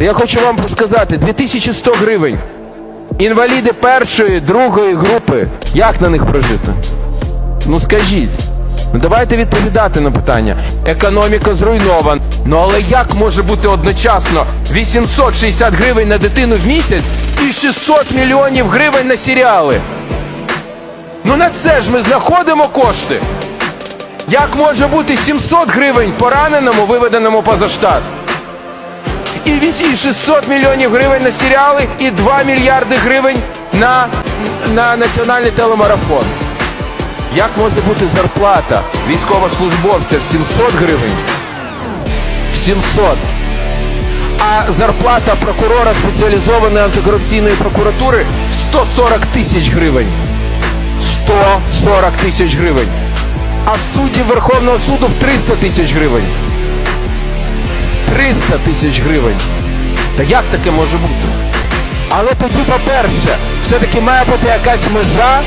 Я хочу вам сказати, 2100 гривень. Інваліди першої, другої групи. Як на них прожити? Ну скажіть. Ну давайте відповідати на питання. Економіка зруйнована. Ну але як може бути одночасно 860 гривень на дитину в місяць і 600 мільйонів гривень на серіали? Ну на це ж ми знаходимо кошти. Як може бути 700 гривень пораненому, виведеному поза штат? І 600 мільйонів гривень на серіали і 2 мільярди гривень на, на національний телемарафон. Як може бути зарплата військовослужбовця в 700 гривень? В 700. А зарплата прокурора спеціалізованої антикорупційної прокуратури 140 тисяч гривень. 140 тисяч гривень. А суддів Верховного суду в 300 тисяч гривень. 300 тисяч гривень. Та як таке може бути? Але тоді, по-перше, все-таки має бути якась межа,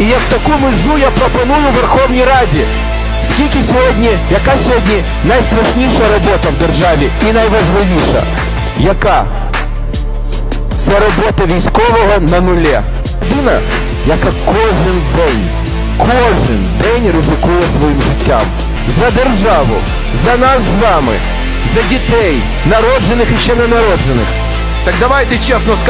і як таку межу я пропоную Верховній Раді. Скільки сьогодні, яка сьогодні найстрашніша робота в державі і найважливіша? Яка? Це робота військового на нулі. Людина, яка кожен день, кожен день ризикує своїм життям. За державу, за нас з вами, за дітей, народжених і ще не народжених. Так давайте чесно скажемо.